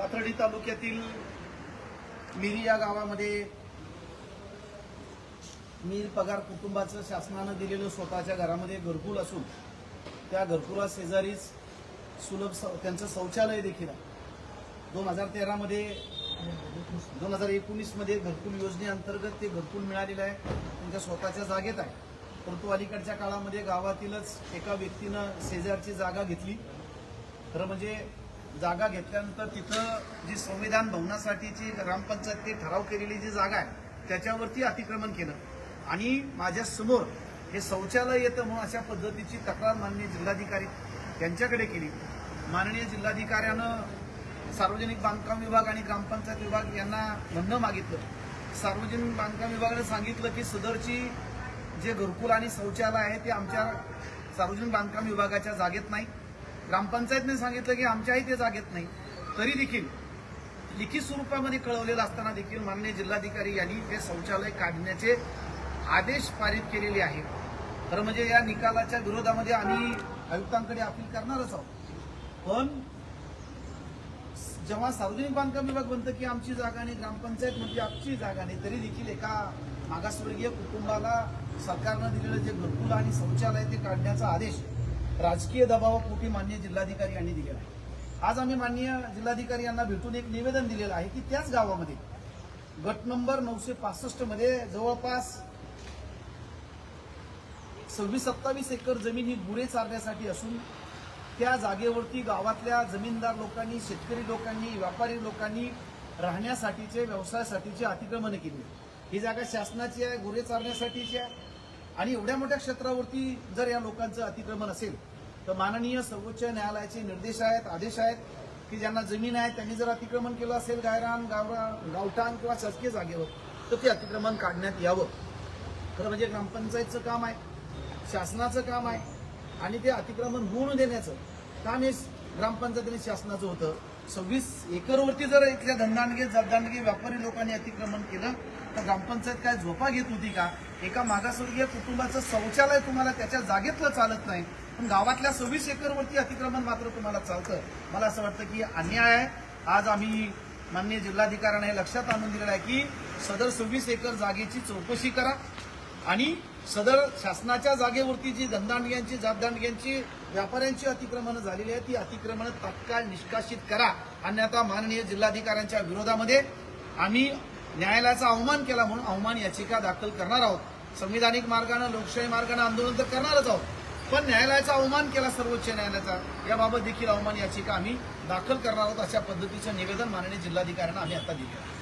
पाथर्डी तालुक्यातील मिरी या गावामध्ये मीर पगार कुटुंबाचं शासनानं दिलेलं स्वतःच्या घरामध्ये घरकुल असून त्या घरकुला शेजारीच सुलभ स- त्यांचं शौचालय देखील आहे. दोन हजार तेरामध्ये दोन हजार एकोणीसमध्ये घरकुल योजनेअंतर्गत ते घरकुल मिळालेलं आहे. त्यांच्या स्वतःच्या जागेत आहे. परंतु अलीकडच्या काळामध्ये गावातीलच एका व्यक्तीनं शेजारची जागा घेतली. खरं म्हणजे जागा घेतल्यानंतर तिथं जी संविधान भवनासाठीची ग्रामपंचायत ते ठराव केलेली जी जागा आहे त्याच्यावरती अतिक्रमण केलं. आणि माझ्यासमोर हे शौचालय येतं म्हणून अशा पद्धतीची तक्रार माननीय जिल्हाधिकारी यांच्याकडे केली. माननीय जिल्हाधिकाऱ्यानं सार्वजनिक बांधकाम विभाग आणि ग्रामपंचायत विभाग यांना म्हणणं मागितलं. सार्वजनिक बांधकाम विभागाने सांगितलं की सदरची जे घरकुल आणि शौचालय आहे ते आमच्या सार्वजनिक बांधकाम विभागाच्या जागेत नाही. ग्रामपंचायतने सांगितलं की आमच्याही ते जागेत नाही. तरी देखील लिखित स्वरूपामध्ये कळवलेलं असताना देखील माननीय जिल्हाधिकारी यांनी हे शौचालय काढण्याचे आदेश पारित केलेले आहेत. खरं म्हणजे या निकालाच्या विरोधामध्ये आम्ही आयुक्तांकडे अपील करणारच आहोत. पण जेव्हा सार्वजनिक बांधकाम विभाग म्हणतं की आमची जागा नाही ग्रामपंचायत म्हणजे आमची जागा नाही तरी देखील एका मागासवर्गीय कुटुंबाला सरकारनं दिलेलं जे घरकुल आणि शौचालय ते काढण्याचा आदेश राजकीय दबावापोटी मान्य जिल्हाधिकारी यांनी दिलेला आहे? आज आम्ही मान्य जिल्हाधिकारी यांना भेटून एक निवेदन दिलेलं आहे की त्याच गावामध्ये गट नंबर नऊशे पासष्टमध्ये जवळपास सव्वीस सत्तावीस एकर जमीन ही गुरे चारण्यासाठी असून त्या जागेवरती गावातल्या जमीनदार लोकांनी शेतकरी लोकांनी व्यापारी लोकांनी राहण्यासाठीचे व्यवसायासाठीचे अतिक्रमण केली. ही जागा शासनाची आहे गुरे चारण्यासाठीची आहे. आणि एवढ्या मोठ्या क्षेत्रावरती जर या लोकांचं अतिक्रमण असेल तर माननीय सर्वोच्च न्यायालयाचे निर्देश आहेत आदेश आहेत की ज्यांना जमीन आहे त्यांनी जर अतिक्रमण केलं असेल गायरान गावरा गावठाण किंवा शासकीय जागेवर तर ते अतिक्रमण काढण्यात यावं. खरं म्हणजे ग्रामपंचायतचं काम आहे शासनाचं काम आहे आणि ते अतिक्रमण होऊन देण्याचं काम हे ग्रामपंचायतीने शासनाचं होतं. सव्वीस एकरवरती जर इथल्या धंदांडगे जबदांडगे व्यापारी लोकांनी अतिक्रमण केलं तर ग्रामपंचायत काय झोपा घेत होती का? एका मागासवर्गीय कुटुंबाचं शौचालय तुम्हाला त्याच्या जागेतलं चालत नाही. पण गावातल्या सव्वीस एकरवरती अतिक्रमण मात्र तुम्हाला चालतं. मला असं वाटतं की अन्याय आहे. आज आम्ही माननीय जिल्हाधिकाऱ्यांना हे लक्षात आणून दिलेलं आहे की सदर सव्वीस एकर जागेची चौकशी करा आणि सदर शासनाच्या जागेवरती जी धंदांडग्यांची जातदांडग्यांची व्यापाऱ्यांची अतिक्रमणं झालेली आहेत ती अतिक्रमणं तात्काळ निष्कासित करा. अन्यथा माननीय जिल्हाधिकाऱ्यांच्या विरोधामध्ये आम्ही न्यायालयाचा अवमान केला म्हणून अवमान याचिका दाखल करणार आहोत. संविधानिक मार्गानं लोकशाही मार्गानं आंदोलन तर करणारच आहोत. पण न्यायालयाचा अवमान केला सर्वोच्च न्यायालयाचा याबाबत देखील अवमान याचिका आम्ही दाखल करणार आहोत अशा पद्धतीचं निवेदन माननीय जिल्हाधिकाऱ्यांना आम्ही आता दिलं